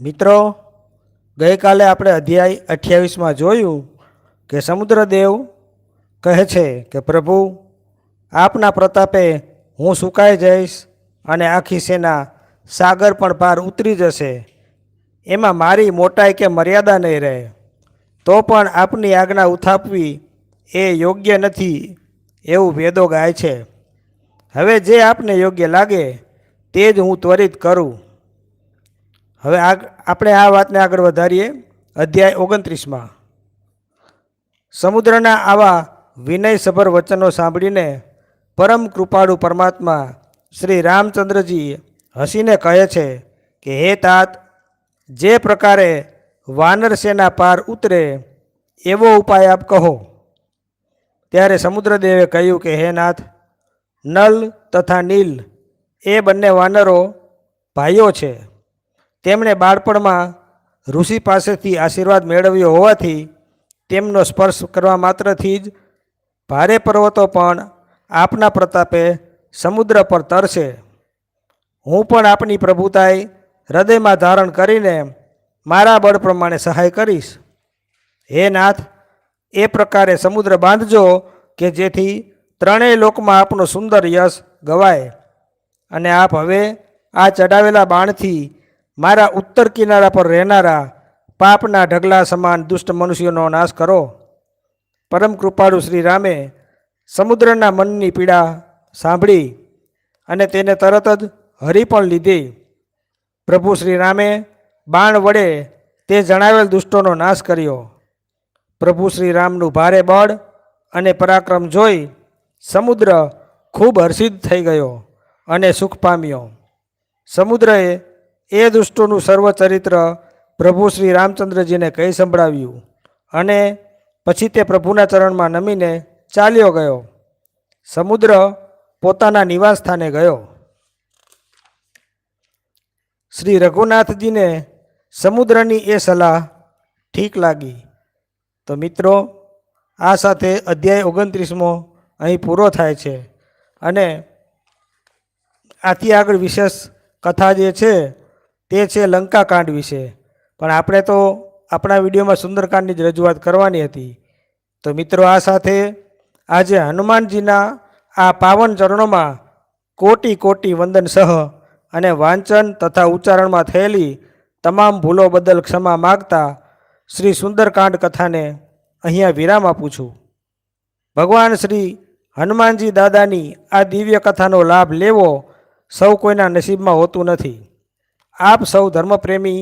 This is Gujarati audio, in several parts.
મિત્રો, ગઈકાલે આપણે અધ્યાય અઠ્યાવીસમાં જોયું કે સમુદ્રદેવ કહે છે કે, પ્રભુ, આપના પ્રતાપે હું સુકાઈ જઈશ અને આખી સેના સાગર પણ પાર ઉતરી જશે. એમાં મારી મોટાઈ કે મર્યાદા નહીં રહે. તો પણ આપની આજ્ઞા ઉથાપવી એ યોગ્ય નથી એવું વેદો ગાય છે. હવે જે આપને યોગ્ય લાગે, તે જ હું ત્વરિત કરું. હવે આગ, આપણે આ વાતને આગળ વધારીએ. અધ્યાય ઓગણત્રીસમાં. સમુદ્રના આવા વિનયસભર વચનો સાંભળીને પરમ કૃપાળુ પરમાત્મા શ્રી રામચંદ્રજી હસીને કહે છે કે, હે તાત, જે પ્રકારે વાનર સેના પાર ઉતરે, એવો ઉપાય આપ કહો. ત્યારે સમુદ્રદેવે કહ્યું કે, હે નાથ, નલ તથા નીલ એ બંને વાનરો ભાઈઓ છે. તેમણે બાળપણમાં ઋષિ પાસેથી આશીર્વાદ મેળવ્યો હોવાથી તેમનો સ્પર્શ કરવા માત્રથી જ ભારે પર્વતો પણ આપના પ્રતાપે સમુદ્ર પર તરશે. હું પણ આપની પ્રભુતાએ હૃદયમાં ધારણ કરીને મારા બળ પ્રમાણે સહાય કરીશ. હે નાથ, એ પ્રકારે સમુદ્ર બાંધજો કે જેથી ત્રણેય લોકમાં આપનો સુંદર યશ ગવાય. અને આપ હવે આ ચડાવેલા બાણથી મારા ઉત્તર કિનારા પર રહેનારા પાપના ઢગલા સમાન દુષ્ટ મનુષ્યોનો નાશ કરો. પરમ કૃપાળુ શ્રી રામે સમુદ્રના મનની પીડા સાંભળી અને તેને તરત જ હરી પણ લીધી. પ્રભુ શ્રી રામે બાણ વડે તે જણાવેલ દુષ્ટોનો નાશ કર્યો. પ્રભુ શ્રી રામનું ભારે બળ અને પરાક્રમ જોઈ સમુદ્ર ખૂબ હર્ષિત થઈ ગયો અને સુખ પામ્યો. સમુદ્રએ એ દુષ્ટોનું સર્વ ચરિત્ર પ્રભુ શ્રી રામચંદ્રજીને કહી સંભળાવ્યું અને પછી તે પ્રભુના ચરણમાં નમીને ચાલ્યો ગયો. સમુદ્ર પોતાના નિવાસ સ્થાને ગયો. શ્રી રઘુનાથજીને સમુદ્રની એ સલાહ ઠીક લાગી. તો મિત્રો, આ સાથે અધ્યાય ઓગણત્રીસમો અહીં પૂરો થાય છે અને આથી આગળ વિશેષ કથા જે છે તે છે લંકાકાંડ વિશે. પણ આપણે તો આપણા વિડીયોમાં સુંદરકાંડની જ રજૂઆત કરવાની હતી. તો મિત્રો, આ સાથે આજે હનુમાનજીના આ પાવન ચરણોમાં કોટી કોટી વંદન સહ અને વાંચન તથા ઉચ્ચારણમાં થયેલી તમામ ભૂલો બદલ ક્ષમા માગતા શ્રી સુંદરકાંડ કથાને અહીંયા વિરામ આપું છું. ભગવાન શ્રી હનુમાનજી દાદાની આ દિવ્ય કથાનો લાભ લેવો સૌ કોઈના નસીબમાં હોતું નથી. આપ સૌ ધર્મપ્રેમી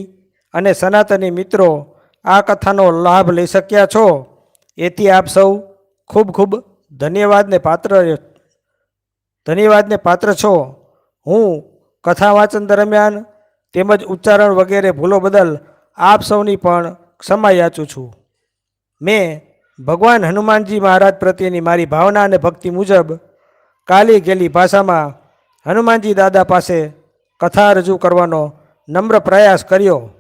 અને સનાતની મિત્રો આ કથાનો લાભ લઈ શક્યા છો. એથી આપ સૌ ખૂબ ખૂબ ધન્યવાદને પાત્ર ધન્યવાદને પાત્ર છો. હું કથા વાંચન દરમિયાન તેમજ ઉચ્ચારણ વગેરે ભૂલો બદલ આપ સૌની પણ ક્ષમા યાચું છું. મેં ભગવાન હનુમાનજી મહારાજ પ્રત્યેની મારી ભાવના અને ભક્તિ મુજબ કાલી ગેલી ભાષામાં હનુમાનજી દાદા પાસે કથા રજૂ કરવાનો નમ્ર પ્રયાસ કર્યો.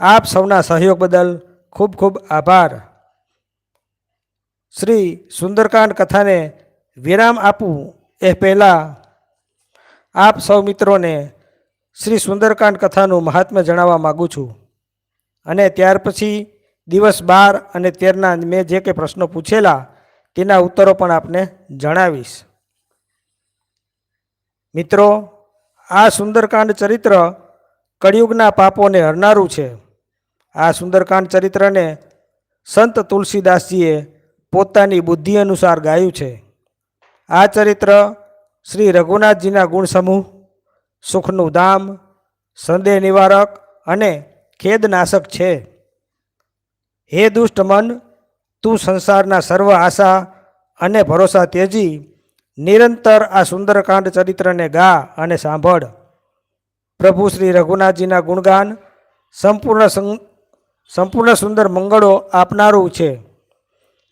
આપ સૌના સહયોગ બદલ ખૂબ ખૂબ આભાર. શ્રી સુંદરકાંડ કથાને વિરામ આપું એ પહેલાં આપ સૌ મિત્રોને શ્રી સુંદરકાંડ કથાનું મહાત્મ્ય જણાવવા માગું છું. અને ત્યાર પછી દિવસ બાર અને તેરના મેં જે કે પ્રશ્નો પૂછેલા તેના ઉત્તરો પણ આપને જણાવીશ. મિત્રો, આ સુંદરકાંડ ચરિત્ર કળિયુગના પાપોને હરનારું છે. આ સુંદરકાંડ ચરિત્રને સંત તુલસીદાસજીએ પોતાની બુદ્ધિ અનુસાર ગાયું છે. આ ચરિત્ર શ્રી રઘુનાથજીના ગુણસમૂહ, સુખનું ધામ, સંદેહ નિવારક અને ખેદનાશક છે. હે દુષ્ટ મન, તું સંસારના સર્વ આશા અને ભરોસા ત્યજી, નિરંતર આ સુંદરકાંડ ચરિત્રને ગા અને સાંભળ. પ્રભુ શ્રી રઘુનાથજીના ગુણગાન, સંપૂર્ણ સંપૂર્ણ સુંદર મંગળો આપનારું છે.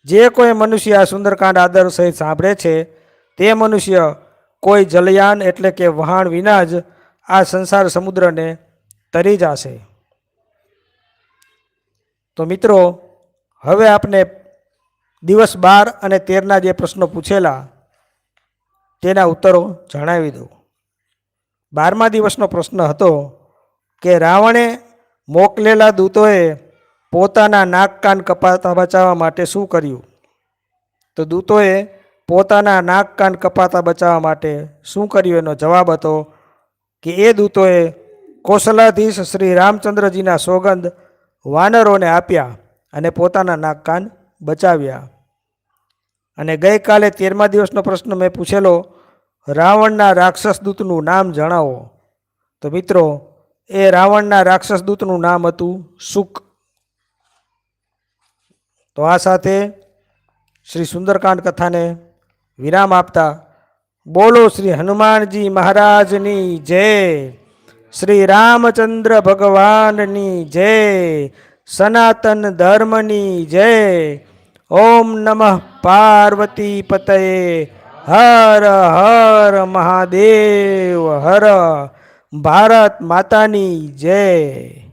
જે કોઈ મનુષ્ય આ સુંદરકાંડ આદર સહિત સાંભળે છે, તે મનુષ્ય કોઈ જલયાન એટલે કે વહાણ વિના જ આ સંસાર સમુદ્રને તરી જશે. તો મિત્રો, હવે આપને દિવસ બાર અને તેરના જે પ્રશ્નો પૂછેલા, તેના ઉત્તરો જણાવી દઉં. બારમા દિવસનો પ્રશ્ન હતો કે રાવણે મોકલેલા દૂતોએ પોતાના નાક કાન કપાતા બચાવવા માટે શું કર્યું? તો દૂતોએ પોતાના નાક કાન કપાતા બચાવવા માટે શું કર્યું? એનો જવાબ હતો કે એ દૂતોએ કૌશલાધીશ શ્રી રામચંદ્રજીના સોગંદ વાનરોને આપ્યા અને પોતાના નાક કાન બચાવ્યા. અને ગઈકાલે તેરમા દિવસનો પ્રશ્ન મેં પૂછેલો રાવણના રાક્ષસ દૂતનું નામ જણાવો. તો મિત્રો, એ રાવણના રાક્ષસ દૂતનું નામ હતું સુક. તો આ સાથે શ્રી સુંદરકાંડ કથાને વિરામ આપતા બોલો શ્રી હનુમાનજી મહારાજની જય. શ્રી રામચંદ્ર ભગવાનની જય. સનાતન ધર્મની જય. ઓમ નમઃ પાર્વતી પતયે. હર હર મહાદેવ હર. ભારત માતાની જય.